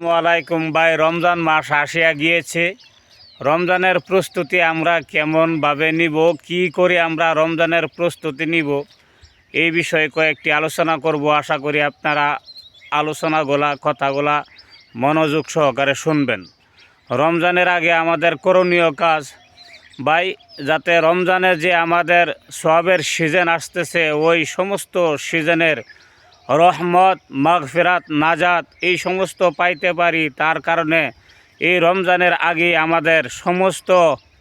ওয়ালাইকুম ভাই, রমজান মাস আসিয়া গিয়েছে। রমজানের প্রস্তুতি আমরা কেমনভাবে নিব, কি করে আমরা রমজানের প্রস্তুতি নিব, এই বিষয়ে কয়েকটি আলোচনা করব। আশা করি আপনারা আলোচনাগুলা, কথাগুলা মনোযোগ সহকারে শুনবেন। রমজানের আগে আমাদের করণীয় কাজ, ভাই, যাতে রমজানে যে আমাদের সবের সিজন আসতেছে, ওই সমস্ত সিজনের রহমত, মাগফিরাত, নাজাত এই সমস্ত পাইতে পারি। তার কারণে এই রমজানের আগে আমাদের সমস্ত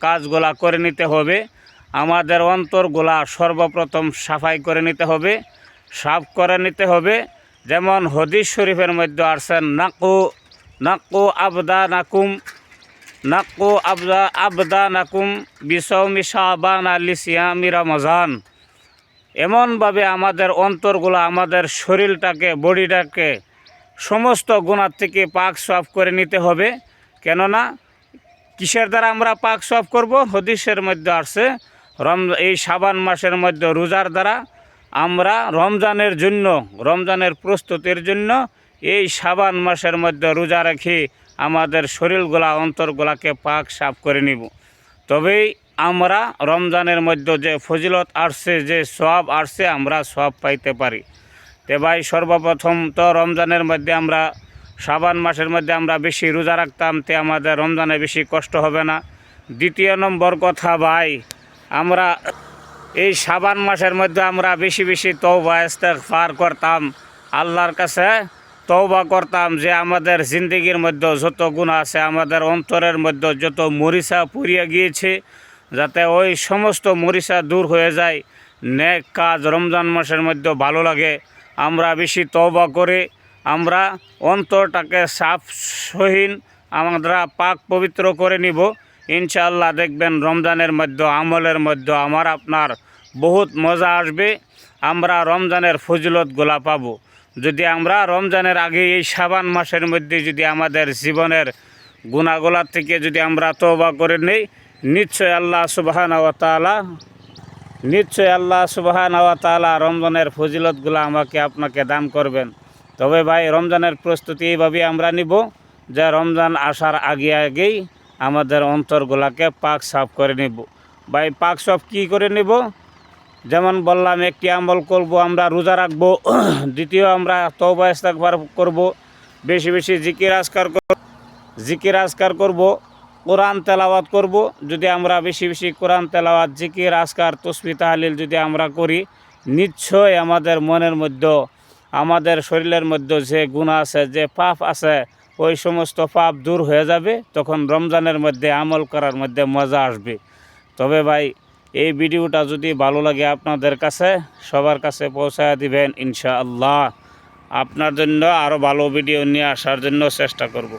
কাজগুলা করে নিতে হবে। আমাদের অন্তরগুলা সর্বপ্রথম সাফাই করে নিতে হবে, সাফ করে নিতে হবে। যেমন হদিস শরীফের মধ্যে আসছেন নাকু নাকু আবদা নাকুম নাকু আবদা আবদা নাকুম বিসৌমি শাহবান আলি সিয়ামি রমজান। এমনভাবে আমাদের অন্তরগুলো, আমাদের শরীরটাকে, বডিটাকে সমস্ত গুণার থেকে পাক সাফ করে নিতে হবে। কেননা কিসের দ্বারা আমরা পাক সাফ করব? হদিসের মধ্যে আসছে, রম, এই সাবান মাসের মধ্যে রোজার দ্বারা আমরা রমজানের জন্য, রমজানের প্রস্তুতির জন্য এই সাবান মাসের মধ্যে রোজা রেখে আমাদের শরীরগুলা, অন্তরগুলাকে পাক সাফ করে নিব। তবেই আমরা রমজানের মধ্যে যে ফজিলত আসছে, যে সব আসছে, আমরা সব পাইতে পারি। তে ভাই, সর্বপ্রথম তো রমজানের মধ্যে আমরা সাবান মাসের মধ্যে আমরা বেশি রোজা রাখতাম, তে আমাদের রমজানে বেশি কষ্ট হবে না। দ্বিতীয় নম্বর কথা ভাই, আমরা এই সাবান মাসের মধ্যে আমরা বেশি বেশি তৌবা পার করতাম, আল্লাহর কাছে তৌবা করতাম যে আমাদের জিন্দগির মধ্যে যত গুণ আছে, আমাদের অন্তরের মধ্যে যত মরিচা পুড়িয়ে গিয়েছে যাতে ওই সমস্ত মরিচা দূর হয়ে যায়। নেক কাজ রমজান মাসের মধ্যে ভালো লাগে। আমরা বেশি তৌবা করে আমরা অন্তরটাকে সাফ সহীন আমরা পাক পবিত্র করে নিব। ইনশাআল্লাহ দেখবেন রমজানের মধ্যে, আমলের মধ্যে আমার আপনার বহুত মজা আসবে। আমরা রমজানের ফজিলতগুলা পাবো। যদি আমরা রমজানের আগে এই সাবান মাসের মধ্যে যদি আমাদের জীবনের গুণাগুলার থেকে যদি আমরা তওবা করে নেই নিশ্চয় আল্লাহ সুবাহান তালা নিশ্চয় আল্লাহ সুবাহান রমজানের ফজিলতগুলো আমাকে আপনাকে দান করবেন। তবে ভাই, রমজানের প্রস্তুতি এইভাবেই আমরা নিব যে রমজান আসার আগে আগেই আমাদের অন্তরগুলাকে পাক সাফ করে নিব। ভাই, পাক সাফ কী করে নিব? যেমন বললাম, একটি আমল করব, আমরা রোজা রাখব, দ্বিতীয় আমরা তৌবা ইস্তাকবার করব, বেশি বেশি জিকির আজকার জিকির আজকার করব কোরআন তেলাওয়াত করব। যদি আমরা বেশি বেশি কোরআন তেলাওয়াত, জিকির, আজকার, তসবি, তাহলিল যদি আমরা করি নিশ্চয় আমাদের মনের মধ্যে, আমাদের শরীরের মধ্যে যে গুণ আছে, যে পাপ আছে, ওই সমস্ত পাপ দূর হয়ে যাবে। তখন রমজানের মধ্যে, আমল করার মধ্যে মজা আসবে। তবে ভাই, এই ভিডিওটা যদি ভালো লাগে আপনাদের কাছে, সবার কাছে পৌঁছায় দিবেন ইনশাআল্লাহ। আপনার জন্য আরও ভালো ভিডিও নিয়ে আসার জন্য চেষ্টা করব।